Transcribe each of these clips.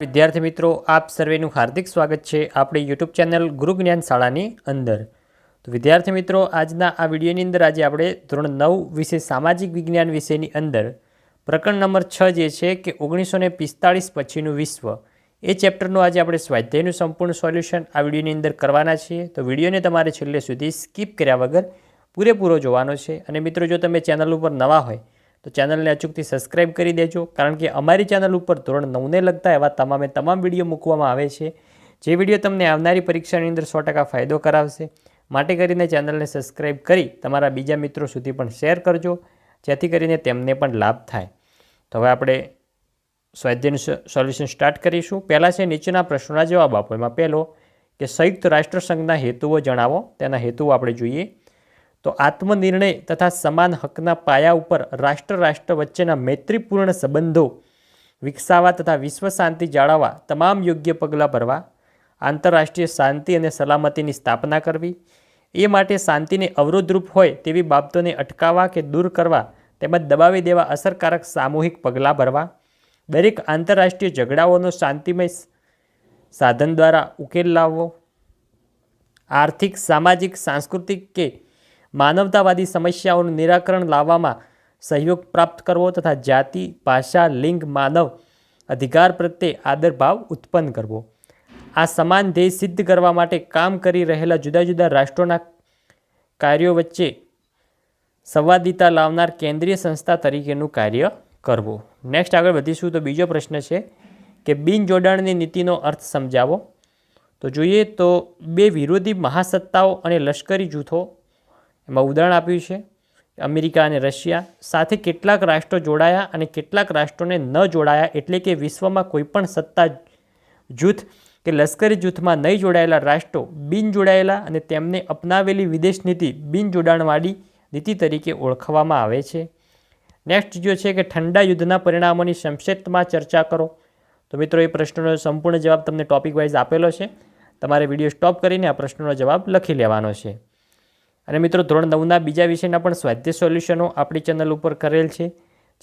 વિદ્યાર્થી મિત્રો, આપ સર્વેનું હાર્દિક સ્વાગત છે આપણી યુટ્યુબ ચેનલ ગુરુ જ્ઞાન શાળાની અંદર. તો વિદ્યાર્થી મિત્રો, આજના આ વિડીયોની અંદર આજે આપણે ધોરણ નવ વિશે સામાજિક વિજ્ઞાન વિષયની અંદર પ્રકરણ નંબર છ જે છે કે ઓગણીસો ને પિસ્તાળીસ પછીનું વિશ્વ, એ ચેપ્ટરનું આજે આપણે સ્વાધ્યાયનું સંપૂર્ણ સોલ્યુશન આ વિડીયોની અંદર કરવાના છીએ. તો વિડીયોને તમારે છેલ્લે સુધી સ્કીપ કર્યા વગર પૂરેપૂરો જોવાનો છે. અને મિત્રો, જો તમે ચેનલ ઉપર નવા હોય તો ચેનલને અચૂકથી સબસ્ક્રાઇબ કરી દેજો, કારણ કે અમારી ચેનલ ઉપર ધોરણ નવને લગતા એવા તમામે તમામ વીડિયો મૂકવામાં આવે છે. જે વીડિયો તમને આવનારી પરીક્ષાની અંદર સો ફાયદો કરાવશે. માટે કરીને ચેનલને સબસ્ક્રાઇબ કરી તમારા બીજા મિત્રો સુધી પણ શેર કરજો, જેથી કરીને તેમને પણ લાભ થાય. તો હવે આપણે સ્વાધ્યાયનું સોલ્યુશન સ્ટાર્ટ કરીશું. પહેલાં છે નીચેના પ્રશ્નોના જવાબ આપો. એમાં પહેલો કે સંયુક્ત રાષ્ટ્રસંઘના હેતુઓ જણાવો. તેના હેતુઓ આપણે જોઈએ. તો આત્મનિર્ણય તથા સમાન હકના પાયા ઉપર રાષ્ટ્ર રાષ્ટ્ર વચ્ચેના મૈત્રીપૂર્ણ સંબંધો વિકસાવવા તથા વિશ્વ શાંતિ જાળવવા તમામ યોગ્ય પગલાં ભરવા, આંતરરાષ્ટ્રીય શાંતિ અને સલામતીની સ્થાપના કરવી, એ માટે શાંતિને અવરોધરૂપ હોય તેવી બાબતોને અટકાવવા કે દૂર કરવા તેમજ દબાવી દેવા અસરકારક સામૂહિક પગલાં ભરવા, દરેક આંતરરાષ્ટ્રીય ઝઘડાઓનો શાંતિમય સાધન દ્વારા ઉકેલ લાવવો, આર્થિક, સામાજિક, સાંસ્કૃતિક કે માનવતાવાદી સમસ્યાઓનું નિરાકરણ લાવવામાં સહયોગ પ્રાપ્ત કરવો તથા જાતિ, ભાષા, લિંગ, માનવ અધિકાર પ્રત્યે આદરભાવ ઉત્પન્ન કરવો. આ સમાન ધ્યેય સિદ્ધ કરવા માટે કામ કરી રહેલા જુદા જુદા રાષ્ટ્રોના કાર્યો વચ્ચે સંવાદિતા લાવનાર કેન્દ્રીય સંસ્થા તરીકેનું કાર્ય કરવું. નેક્સ્ટ આગળ વધીશું તો બીજો પ્રશ્ન છે કે બિનજોડાણની નીતિનો અર્થ સમજાવો. તો જોઈએ તો બે વિરોધી મહાસત્તાઓ અને લશ્કરી જૂથો એમાં ઉદાહરણ આપ્યું છે, અમેરિકા અને રશિયા સાથે કેટલાક રાષ્ટ્રો જોડાયા અને કેટલાક રાષ્ટ્રોને ન જોડાયા એટલે કે વિશ્વમાં કોઈપણ સત્તા જૂથ કે લશ્કરી જૂથમાં નહીં જોડાયેલા રાષ્ટ્રો બિન જોડાયેલા અને તેમને અપનાવેલી વિદેશ નીતિ બિન જોડાણવાળી નીતિ તરીકે ઓળખવામાં આવે છે. નેક્સ્ટ જો છે કે ઠંડા યુદ્ધના પરિણામોની સંક્ષેપમાં ચર્ચા કરો. તો મિત્રો, એ પ્રશ્નનો સંપૂર્ણ જવાબ તમને ટોપિક વાઇઝ આપેલો છે. તમારે વીડિયો સ્ટોપ કરીને આ પ્રશ્નનો જવાબ લખી લેવાનો છે. અને મિત્રો, ધોરણ નવના બીજા વિષયના પણ સ્વાધ્યાય સોલ્યુશનો આપણી ચેનલ ઉપર કરેલ છે,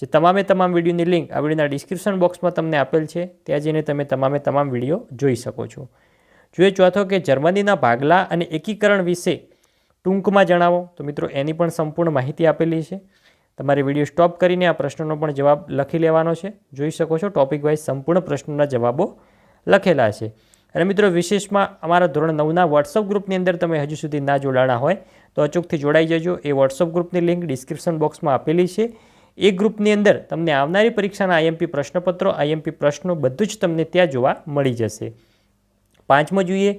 જે તમામે તમામ વિડીયોની લિંક આ વિડીયોના ડિસ્ક્રિપ્શન બોક્સમાં તમને આપેલ છે, ત્યાં જઈને તમે તમામે તમામ વીડિયો જોઈ શકો છો. જોઈએ ચોથો કે જર્મનીના ભાગલા અને એકીકરણ વિશે ટૂંકમાં જણાવો. તો મિત્રો, એની પણ સંપૂર્ણ માહિતી આપેલી છે. તમારે વીડિયો સ્ટોપ કરીને આ પ્રશ્નનો પણ જવાબ લખી લેવાનો છે. જોઈ શકો છો, ટોપિક વાઇઝ સંપૂર્ણ પ્રશ્નોના જવાબો લખેલા છે. અને મિત્રો, વિશેષમાં અમારા ધોરણ નવના વોટ્સઅપ ગ્રુપની અંદર તમે હજુ સુધી ના જોડાણા હોય, તો અચૂકથી જોડાઈ જજો. એ વોટ્સઅપ ગ્રુપની લિંક ડિસ્ક્રિપ્શન બોક્સમાં આપેલી છે. એ ગ્રુપની અંદર તમને આવનારી પરીક્ષાના આઈએમપી પ્રશ્નપત્રો, આઈએમપી પ્રશ્નો બધું જ તમને ત્યાં જોવા મળી જશે. પાંચમો જોઈએ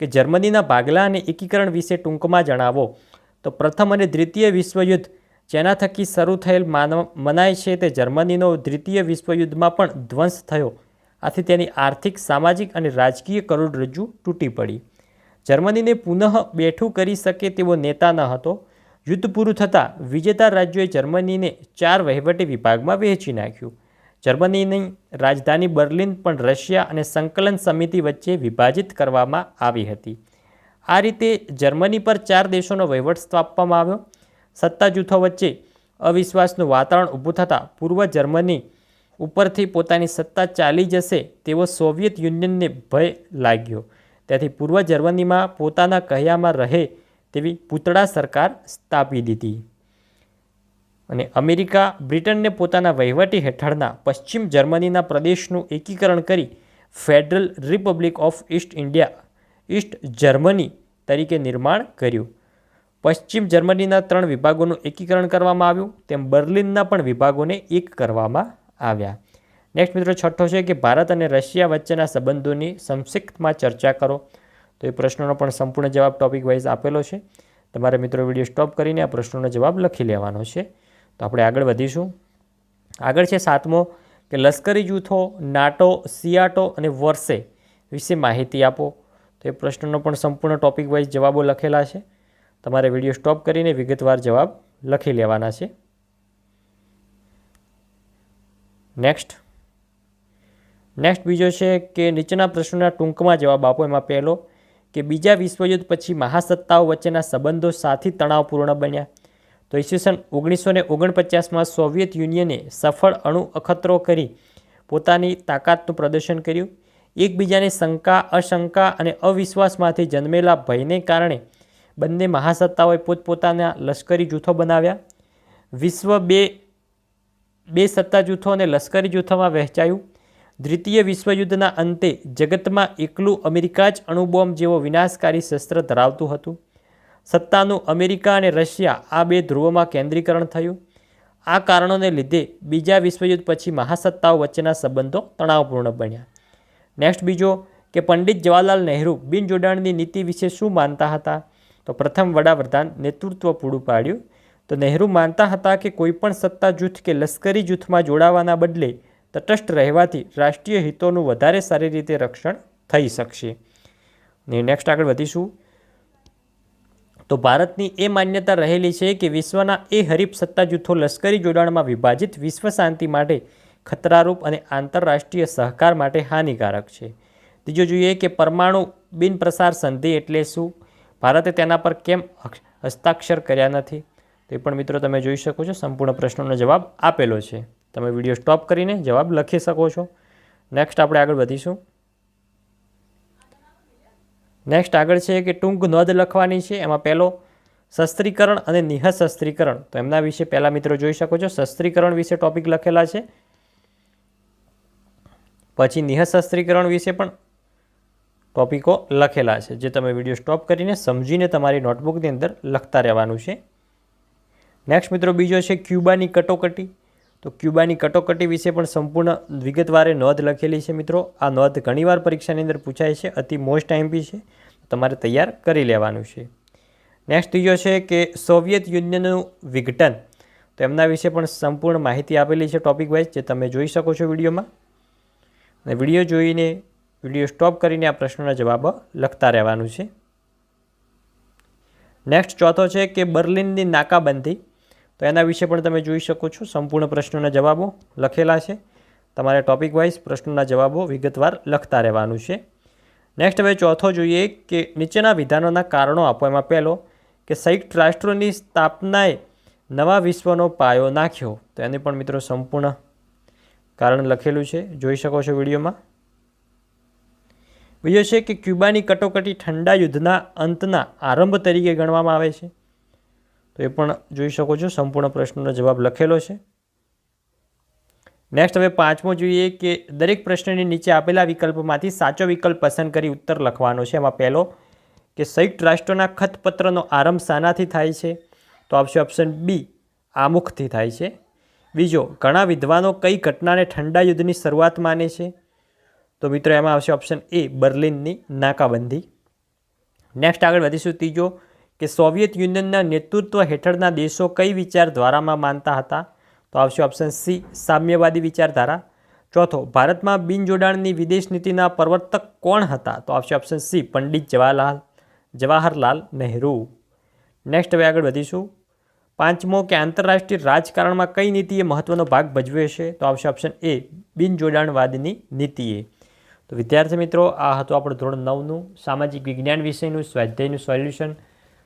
કે જર્મનીના ભાગલા અને એકીકરણ વિશે ટૂંકમાં જણાવો. તો પ્રથમ અને દ્વિતીય વિશ્વયુદ્ધ જેના થકી શરૂ થયેલ માનવ, મનાય છે તે જર્મનીનો દ્વિતીય વિશ્વયુદ્ધમાં પણ ધ્વંસ થયો. આથી તેની આર્થિક, સામાજિક અને રાજકીય કરોડરજ્જુ તૂટી પડી. જર્મનીને પુનઃ બેઠું કરી શકે તેવો નેતા ન હતો. યુદ્ધ પૂરું થતાં વિજેતા રાજ્યોએ જર્મનીને ચાર વહીવટી વિભાગમાં વહેંચી નાખ્યું. જર્મનીની રાજધાની બર્લિન પણ રશિયા અને સંકલન સમિતિ વચ્ચે વિભાજિત કરવામાં આવી હતી. આ રીતે જર્મની પર ચાર દેશોનો વહીવટ સ્થાપવામાં આવ્યો. સત્તા જૂથો વચ્ચે અવિશ્વાસનું વાતાવરણ ઊભું થતાં પૂર્વ જર્મની ઉપરથી પોતાની સત્તા ચાલી જશે તેવો સોવિયત યુનિયનને ભય લાગ્યો. ત્યાંથી પૂર્વ જર્મનીમાં પોતાના કહ્યામાં રહે તેવી પૂતળા સરકાર સ્થાપી દીધી. અને અમેરિકા બ્રિટનને પોતાના વહીવટી હેઠળના પશ્ચિમ જર્મનીના પ્રદેશનું એકીકરણ કરી federal republic of East India, East Germany તરીકે નિર્માણ કર્યું. પશ્ચિમ જર્મનીના ત્રણ વિભાગોનું એકીકરણ કરવામાં આવ્યું, તેમ બર્લિનના પણ વિભાગોને એક કરવામાં આવ્યા. નેક્સ્ટ મિત્રો છઠ્ઠો છે કે ભારત અને રશિયા વચ્ચેના સંબંધોની સંક્ષિપ્તમાં ચર્ચા કરો. તો એ પ્રશ્નનો પણ સંપૂર્ણ જવાબ ટોપિક વાઇઝ આપેલો છે. તમારે મિત્રો વીડિયો સ્ટોપ કરીને આ પ્રશ્નોનો જવાબ લખી લેવાનો છે. તો આપણે આગળ વધીશું. આગળ છે સાતમો કે લશ્કરી જૂથો, નાટો, સિયાટો અને વર્ષે વિશે માહિતી આપો. તો એ પ્રશ્નનો પણ સંપૂર્ણ ટોપિક વાઇઝ જવાબો લખેલા છે. તમારે વીડિયો સ્ટોપ કરીને વિગતવાર જવાબ લખી લેવાના છે. નેક્સ્ટ નેક્સ્ટ બીજો છે કે નીચેના પ્રશ્નોના ટૂંકમાં જવાબ આપો. એમાં પહેલો કે બીજા વિશ્વયુદ્ધ પછી મહાસત્તાઓ વચ્ચેના સંબંધો સાથી તણાવપૂર્ણ બન્યા. તો ઈસવીસન ઓગણીસો ને ઓગણપચાસમાં સોવિયત યુનિયને સફળ અણુ અખતરો કરી પોતાની તાકાતનું પ્રદર્શન કર્યું. એકબીજાની શંકા, અશંકા અને અવિશ્વાસમાંથી જન્મેલા ભયને કારણે બંને મહાસત્તાઓએ પોતપોતાના લશ્કરી જૂથો બનાવ્યા. વિશ્વ બે બે સત્તા જૂથો અને લશ્કરી જૂથોમાં વહેંચાયું. દ્વિતીય વિશ્વયુદ્ધના અંતે જગતમાં એકલું અમેરિકા જ અણુબોમ્બ જેવો વિનાશકારી શસ્ત્ર ધરાવતું હતું. સત્તાનું અમેરિકા અને રશિયા આ બે ધ્રુવોમાં કેન્દ્રીકરણ થયું. આ કારણોને લીધે બીજા વિશ્વયુદ્ધ પછી મહાસત્તાઓ વચ્ચેના સંબંધો તણાવપૂર્ણ બન્યા. નેક્સ્ટ બીજો કે પંડિત જવાહરલાલ નહેરુ બિનજોડાણની નીતિ વિશે શું માનતા હતા? તો પ્રથમ વડાપ્રધાન નેતૃત્વ પૂરું પાડ્યું. તો નહેરુ માનતા હતા કે કોઈપણ સત્તા જૂથ કે લશ્કરી જૂથમાં જોડાવાના બદલે તટસ્થ રહેવાથી રાષ્ટ્રીય હિતોનું વધારે સારી રીતે રક્ષણ થઈ શકશે. ને નેક્સ્ટ આગળ વધીશું. તો ભારતની એ માન્યતા રહેલી છે કે વિશ્વના એ હરીફ સત્તા જૂથો લશ્કરી જોડાણમાં વિભાજિત વિશ્વ શાંતિ માટે ખતરારૂપ અને આંતરરાષ્ટ્રીય સહકાર માટે હાનિકારક છે. ત્રીજો જોઈએ કે પરમાણુ બિનપ્રસાર સંધિ એટલે શું? ભારતે તેના પર કેમ હસ્તાક્ષર કર્યા નથી? તો એ પણ મિત્રો તમે જોઈ શકો છો, સંપૂર્ણ પ્રશ્નોનો જવાબ આપેલો છે. તમે વીડિયો સ્ટોપ કરીને જવાબ લખી શકો છો. નેક્સ્ટ આપણે આગળ વધીશું. નેક્સ્ટ આગળ છે કે ટૂંક નોંધ લખવાની છે. એમાં પહેલો શસ્ત્રીકરણ અને નિઃશસ્ત્રીકરણ તો એમના વિશે પહેલાં મિત્રો જોઈ શકો છો. શસ્ત્રીકરણ વિશે ટોપિક લખેલા છે. પછી નિઃશસ્ત્રીકરણ વિશે પણ ટોપિકો લખેલા છે, જે તમે વીડિયો સ્ટોપ કરીને સમજીને તમારી નોટબુકની અંદર લખતા રહેવાનું છે. નેક્સ્ટ મિત્રો બીજો છે ક્યુબાની કટોકટી. તો ક્યુબાની કટોકટી વિશે પણ સંપૂર્ણ વિગતવારે નોંધ લખેલી છે મિત્રો. આ નોંધ ઘણીવાર પરીક્ષાની અંદર પૂછાય છે. અતિ મોસ્ટ ટાઈમપી છે. તમારે તૈયાર કરી લેવાનું છે. નેક્સ્ટ ત્રીજો છે કે સોવિયત યુનિયનનું વિઘટન. તો એમના વિશે પણ સંપૂર્ણ માહિતી આપેલી છે ટોપિક વાઇઝ, જે તમે જોઈ શકો છો વિડીયોમાં. અને વીડિયો જોઈને, વીડિયો સ્ટોપ કરીને આ પ્રશ્નોના જવાબ લખતા રહેવાનું છે. નેક્સ્ટ ચોથો છે કે બર્લિનની નાકાબંધી. તો એના વિશે પણ તમે જોઈ શકો છો સંપૂર્ણ પ્રશ્નોના જવાબો લખેલા છે. તમારે ટોપિક વાઇઝ પ્રશ્નોના જવાબો વિગતવાર લખતા રહેવાનું છે. નેક્સ્ટ હવે ચોથો જોઈએ કે નીચેના વિધાનોના કારણો આપો. એમાં પહેલો કે સંયુક્ત રાષ્ટ્રોની સ્થાપનાએ નવા વિશ્વનો પાયો નાખ્યો. તો એને પણ મિત્રો સંપૂર્ણ કારણ લખેલું છે. જોઈ શકો છો વિડીયોમાં. બીજો છે કે ક્યુબાની કટોકટી ઠંડા યુદ્ધના અંતના આરંભ તરીકે ગણવામાં આવે છે. તો એ પણ જોઈ શકો છો, સંપૂર્ણ પ્રશ્નનો જવાબ લખેલો છે. નેક્સ્ટ હવે પાંચમો જોઈએ કે દરેક પ્રશ્નની નીચે આપેલા વિકલ્પમાંથી સાચો વિકલ્પ પસંદ કરી ઉત્તર લખવાનો છે. એમાં પહેલો કે સંયુક્ત રાષ્ટ્રોના ખતપત્રનો આરંભ શાનાથી થાય છે. તો આવશે ઓપ્શન બી આમુખથી થાય છે. બીજો, ઘણા વિદ્વાનો કઈ ઘટનાને ઠંડા યુદ્ધની શરૂઆત માને છે? તો મિત્રો, એમાં આવશે ઓપ્શન એ બર્લિનની નાકાબંધી. નેક્સ્ટ આગળ વધીશું. ત્રીજો કે સોવિયત યુનિયનના નેતૃત્વ હેઠળના દેશો કઈ વિચારધારામાં માનતા હતા? તો આવશે ઓપ્શન સી સામ્યવાદી વિચારધારા. ચોથો, ભારતમાં બિનજોડાણની વિદેશ નીતિના પ્રવર્તક કોણ હતા? તો આવશે option C Pandit Jawaharlal Jawaharlal Nehru. Next હવે આગળ વધીશું. પાંચમો કે આંતરરાષ્ટ્રીય રાજકારણમાં કઈ નીતિએ મહત્ત્વનો ભાગ ભજવ્યો છે? તો આવશે ઓપ્શન એ બિનજોડાણવાદની નીતિએ. તો વિદ્યાર્થી મિત્રો, આ હતું આપણું ધોરણ નવનું સામાજિક વિજ્ઞાન વિષયનું સ્વાધ્યાયનું સોલ્યુશન